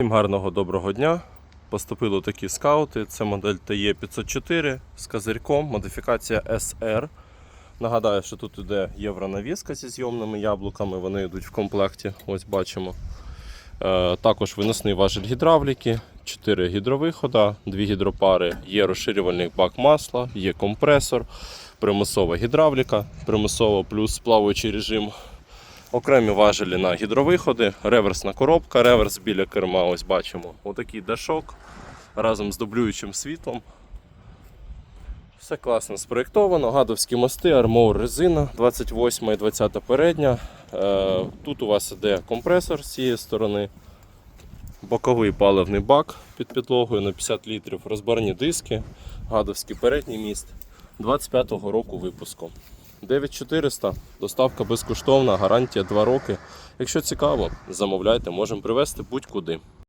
Всім гарного доброго дня. Поступили такі скаути. Це модель TE504 з козирьком, модифікація SR. Нагадаю, що тут іде євронавіска зі зйомними яблуками, вони йдуть в комплекті. Ось бачимо. Е, також виносний важіль гідравліки, 4 гідровихода, 2 гідропари, є розширювальний бак масла, є компресор, примусова гідравліка, примусово плюс плаваючий режим Окремі важелі на гідровиходи, реверсна коробка, реверс біля керма. Ось бачимо. Отакий дашок разом з дублюючим світлом. Все класно спроєктовано. Гадовські мости, армоур резина 28 і 20 передня. Е, Тут у вас іде компресор з цієї сторони, боковий паливний бак під підлогою на 50 літрів, розбарні диски, гадовський передній міст 25-го року випуску. 9400, доставка безкоштовна, гарантія 2 роки. Якщо цікаво, замовляйте, можемо привезти будь-куди.